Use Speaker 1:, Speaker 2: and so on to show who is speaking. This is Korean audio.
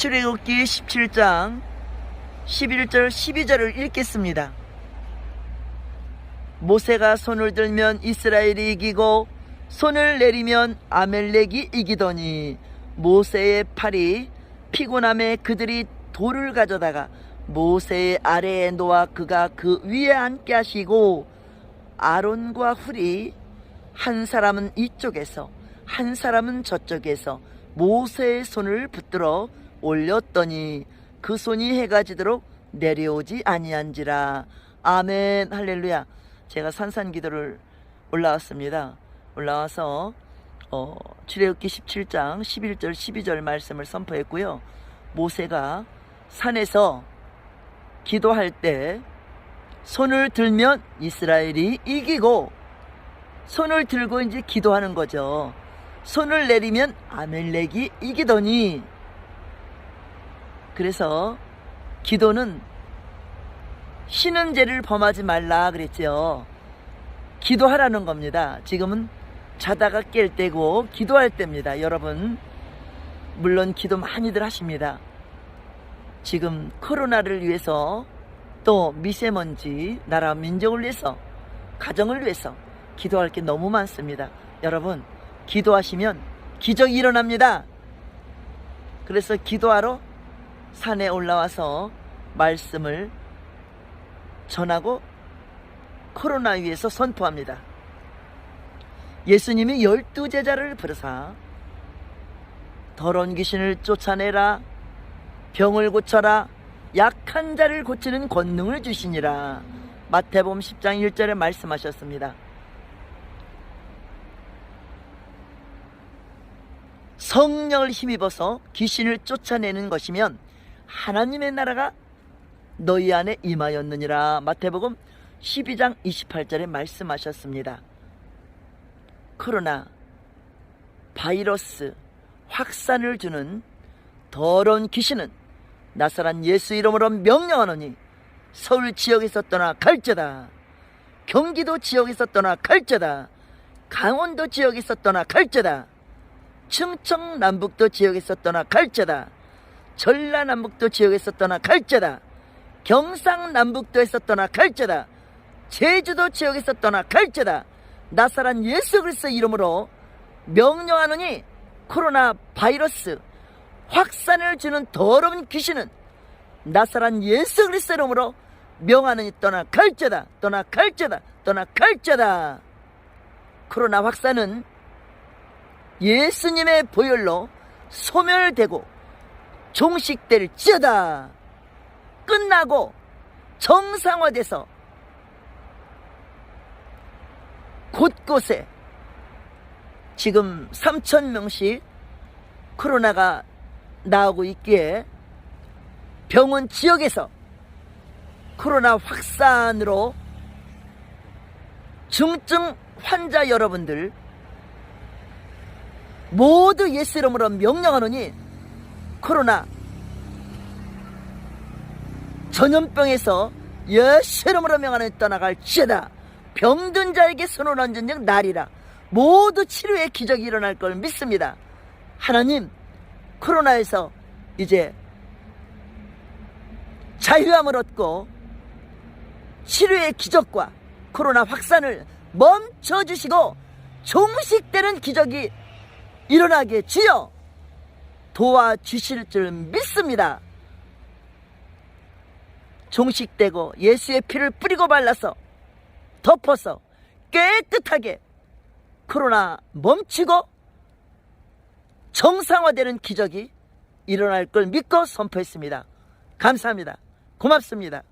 Speaker 1: 출애굽기 17장 11절 12절을 읽겠습니다. 모세가 손을 들면 이스라엘이 이기고 손을 내리면 아멜렉이 이기더니 모세의 팔이 피곤함에 그들이 돌을 가져다가 모세의 아래에 놓아 그가 그 위에 앉게 하시고 아론과 훌이 한 사람은 이쪽에서 한 사람은 저쪽에서 모세의 손을 붙들어 올렸더니 그 손이 해가 지도록 내려오지 아니한지라. 아멘. 할렐루야. 제가 산산기도를 올라왔습니다. 올라와서 어, 출애굽기 17장 11절 12절 말씀을 선포했고요. 모세가 산에서 기도할 때 손을 들면 이스라엘이 이기고 손을 들고 이제 기도하는 거죠. 손을 내리면 아멜렉이 이기더니 그래서 기도는 쉬는 죄를 범하지 말라 그랬죠. 기도하라는 겁니다. 지금은 자다가 깰 때고 기도할 때입니다. 여러분 물론 기도 많이들 하십니다. 지금 코로나를 위해서 또 미세먼지 나라 민족을 위해서 가정을 위해서 기도할 게 너무 많습니다. 여러분 기도하시면 기적이 일어납니다. 그래서 기도하러 산에 올라와서 말씀을 전하고 코로나 위해서 선포합니다. 예수님이 열두 제자를 부르사 더러운 귀신을 쫓아내라 병을 고쳐라 약한 자를 고치는 권능을 주시니라 마태복음 10장 1절에 말씀하셨습니다. 성령을 힘입어서 귀신을 쫓아내는 것이면 하나님의 나라가 너희 안에 임하였느니라 마태복음 12장 28절에 말씀하셨습니다. 코로나 바이러스 확산을 주는 더러운 귀신은 나사란 예수 이름으로 명령하노니 서울 지역에서 떠나 갈지다. 경기도 지역에서 떠나 갈지다. 강원도 지역에서 떠나 갈지다. 충청 남북도 지역에서 떠나 갈지다. 전라남북도 지역에서 떠나 갈지다. 경상남북도에서 떠나 갈지다. 제주도 지역에서 떠나 갈지다. 나사란 예수 그리스도 이름으로 명령하노니 코로나 바이러스 확산을 주는 더러운 귀신은 나사란 예수 그리스도 이름으로 명하느니 떠나 갈지다. 떠나 갈지다. 떠나 갈지다. 코로나 확산은 예수님의 보혈로 소멸되고 종식될지어다. 끝나고 정상화돼서 곳곳에 지금 3천 명씩 코로나가 나오고 있기에 병원 지역에서 코로나 확산으로 중증 환자 여러분들 모두 예수 이름으로 명령하노니 코로나. 전염병에서 예수 이름으로 명하는 떠나갈지어다. 병든 자에게 손을 얹은 즉 날이라. 모두 치료의 기적이 일어날 걸 믿습니다. 하나님 코로나에서 이제 자유함을 얻고 치료의 기적과 코로나 확산을 멈춰주시고 종식되는 기적이 일어나게 주여 도와주실 줄 믿습니다. 종식되고 예수의 피를 뿌리고 발라서 덮어서 깨끗하게 코로나 멈추고 정상화되는 기적이 일어날 걸 믿고 선포했습니다. 감사합니다. 고맙습니다.